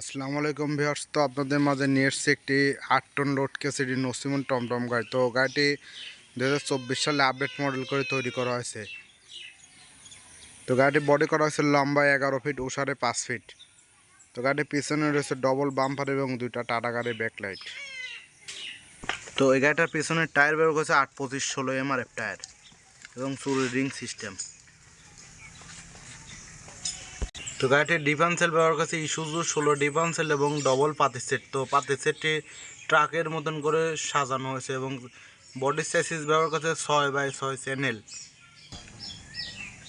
আসসালামু আলাইকুম ভিউয়ার্স, তো আপনাদের মাঝে নিয়ে এসছে একটি আট টন লোড কেসিডি নসিমন টমটম গাড়ি। তো গাড়িটি দু হাজার চব্বিশ সালে আপডেট মডেল করে তৈরি করা হয়েছে। তো গাড়িটি বডি করা হয়েছে লম্বা এগারো ফিট ওষারে পাঁচ ফিট তো গাড়িটির পিছনে রয়েছে ডবল বাম্পার এবং দুইটা টাটা গাড়ির ব্যাকলাইট তো এই গাড়িটার পিছনের টায়ার বের করেছে আট পঁচিশ ষোলো এমআরএফ টায়ার এবং চুরি রিং সিস্টেম তো গাড়িটির ডিফেন্সেল ব্যবহার করছে ইস্যুজু ষোলো ডিফেন্সেল এবং ডবল পাতি সেট তো পাতি সেটটি ট্রাকের মতন করে সাজানো হয়েছে এবং বডি সাইসিস ব্যবহার করছে ছয় বাই ছয় চ্যানেল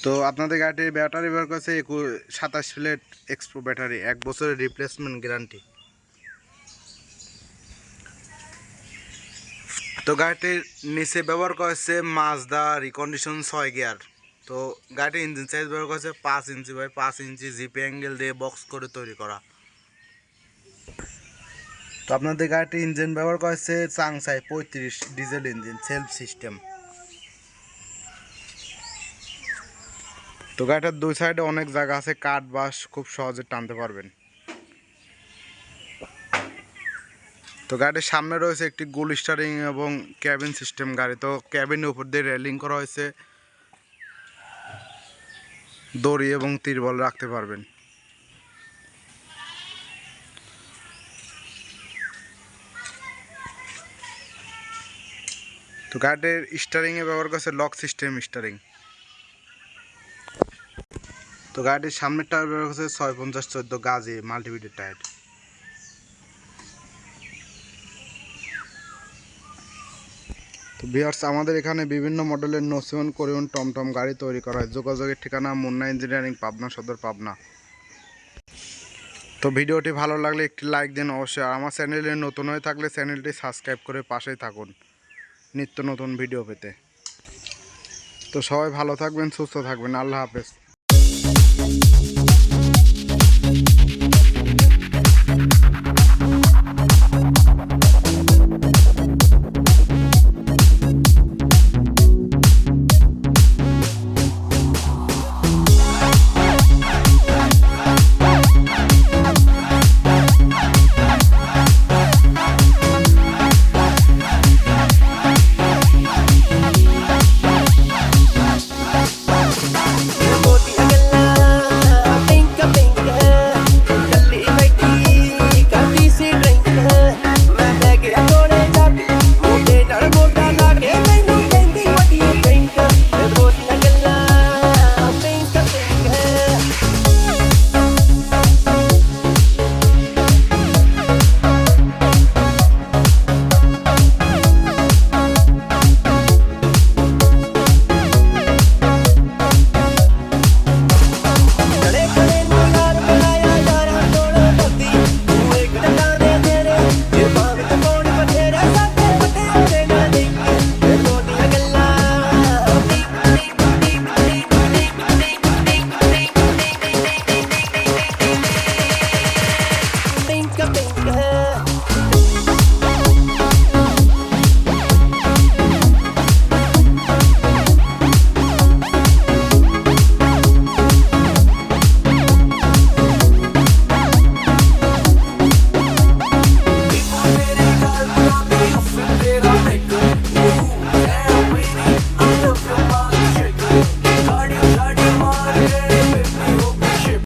তো আপনাদের গাড়িটির ব্যাটারি ব্যবহার করছে একু সাতাশ প্লেট এক্সপ্রো ব্যাটারি এক বছরের রিপ্লেসমেন্ট গ্যারান্টি তো গাড়িটির নিচে ব্যবহার করেছে মাজদা রিকন্ডিশন ছয় গিয়ার তো গাড়িটির ইঞ্জিন সাইজ ব্যবহার করেছে, পাঁচ ইঞ্চি বাই পাঁচ ইঞ্চি জিপি অ্যাঙ্গেল দিয়ে বক্স করে তৈরি করা। তো আপনাদের গাড়িটির ইঞ্জিন ব্যবহার করেছে চাংসাই পঁয়ত্রিশ ডিজেল ইঞ্জিন সেলফ সিস্টেম তো গাড়িটার দুই সাইডে অনেক জায়গা আছে, কাঠ বাস খুব সহজে টানতে পারবেন। তো গাড়ির সামনে রয়েছে একটি গোল স্টারিং এবং ক্যাবিন সিস্টেম গাড়ি। তো ক্যাবিনের উপর দিয়ে রেলিং করা হয়েছে। দড়ি এবং তিরবল রাখতে পারবেন। তো গাড়ির স্টারিংয়ে ব্যবহার করছে লক সিস্টেম স্টারিং। তো গাড়ির সামনের টায়ার ব্যবহার করছে ছয় পঞ্চাশ চোদ্দ গাজে মাল্টিভিডের টায়ার। বিহার্স আমাদের এখানে বিভিন্ন মডেলের নসিমন করিউন টমটম গাড়ি তৈরি করা হয়। যোগাযোগের ঠিকানা মুন্না ইঞ্জিনিয়ারিং পাবনা, সদর পাবনা। তো ভিডিওটি ভালো লাগলে একটি লাইক দিন অবশ্যই। আর আমার চ্যানেলে নতুন হয়ে থাকলে চ্যানেলটি সাবস্ক্রাইব করে পাশেই থাকুন। নিত্য নতুন ভিডিও পেতে। তো সবাই ভালো থাকবেন, সুস্থ থাকবেন। আল্লাহ হাফেজ।